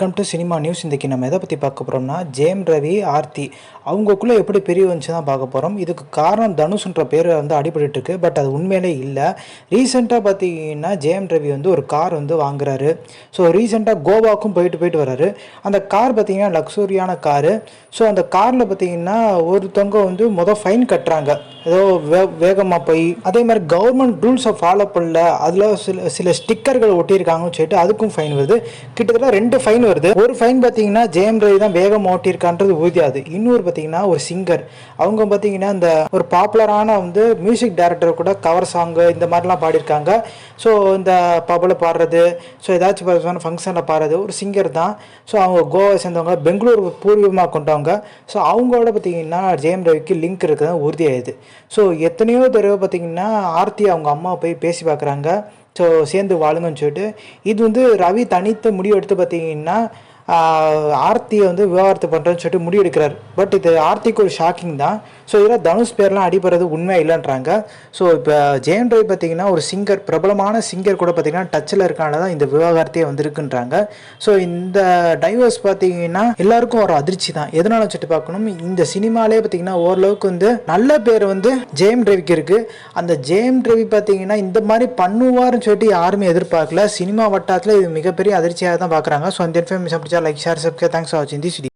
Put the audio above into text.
Welcome to cinema news இன்றைக்கி நம்ம எதை பற்றி பார்க்க போகிறோம்னா ஜெயம் ரவி ஆர்த்தி. அவங்களுக்குள்ளே எப்படி பெரிய வந்துச்சு தான் பார்க்க போகிறோம் இதுக்கு காரணம் தனுஷ்ன்ற பேர் வந்து அடிபட்டுருக்கு பட் அது உண்மையிலே இல்லை. ரீசெண்டாக பார்த்தீங்கன்னா ஜெயம் ரவி வந்து ஒரு கார் வந்து வாங்குறாரு. ஸோ ரீசெண்டாக கோவாக்கும் போயிட்டு போயிட்டு வராரு. அந்த கார் பார்த்திங்கன்னா லக்ஸூரியான காரு ஸோ அந்த காரில் பார்த்தீங்கன்னா ஒருத்தவங்க வந்து மொதல் ஃபைன் கட்டுறாங்க. ஏதோ வே வேகமாக போய். அதே மாதிரி கவர்மெண்ட் ரூல்ஸை ஃபாலோ பண்ணல. அதில் சில சில ஸ்டிக்கர்கள் ஒட்டியிருக்காங்கன்னு சொல்லிட்டு அதுக்கும் ஃபைன் வருது. கிட்டத்தட்ட ரெண்டு ஃபைன் வருது. ஒரு ஃபைன் பார்த்தீங்கன்னா ஜெயம் ரவி தான் வேகம் ஓட்டியிருக்கான்றது உறுதியாது. இன்னொரு பார்த்தீங்கன்னா ஒரு சிங்கர் அவங்க பார்த்தீங்கன்னா இந்த ஒரு பாப்புலரான வந்து மியூசிக் டைரக்டர் கூட கவர் சாங்கு இந்த மாதிரிலாம் பாடியிருக்காங்க. ஸோ இந்த பபல பாடுறது ஸோ ஏதாச்சும் ஃபங்க்ஷனில் பாடுறது ஒரு சிங்கர் தான். ஸோ அவங்க கோவா சேர்ந்தவங்க பெங்களூர் பூர்வீகமாக கொண்டவங்க. ஸோ அவங்களோட பார்த்தீங்கன்னா ஜெயம் ரவிக்கு லிங்க் இருக்கிறது உறுதியாகுது ஸோ எத்தனையோ தடவை பார்த்தீங்கன்னா ஆர்த்தி அவங்க அம்மா போய் பேசி பார்க்குறாங்க. ஸோ சேர்ந்து வாழுங்கன்னு சொல்லிட்டு இது வந்து ரவி தனித்து முடிவு எடுத்து பார்த்தீங்கன்னா ஆர்த்தியை வந்து விவாகரத்து பண்ணுறேன்னு சொல்லிட்டு முடிவெடுக்கிறார். பட் இது ஆர்த்திக்கு ஒரு ஷாக்கிங் தான். ஸோ இதில் தனுஷ் பேர்லாம் அடிபடுறது உண்மை இல்லைன்றாங்க. ஸோ இப்போ ஜெயன் ரவி பார்த்தீங்கன்னா ஒரு சிங்கர் பிரபலமான சிங்கர் கூட பார்த்தீங்கன்னா டச்சில் இருக்கனால தான் இந்த விவாகரத்தையே வந்திருக்குன்றாங்க. ஸோ இந்த டைவர்ஸ் பார்த்தீங்கன்னா எல்லாருக்கும் ஒரு அதிர்ச்சி தான். எதனால சொல்லிட்டு பார்க்கணும்? இந்த சினிமாலே பார்த்தீங்கன்னா ஓரளவுக்கு வந்து நல்ல பேர் வந்து ஜெயம் ரவிக்கு இருக்குது அந்த ஜெயம் ரவி பார்த்தீங்கன்னா இந்த மாதிரி பண்ணுவாருன்னு சொல்லிட்டு யாருமே எதிர்பார்க்கல. சினிமா வட்டாரத்தில் இது மிகப்பெரிய அதிர்ச்சியாக தான் பார்க்குறாங்க. ஸோ அந்த இன்ஃபர்மேஷன் பிடிச்சா like share subscribe thanks for watching this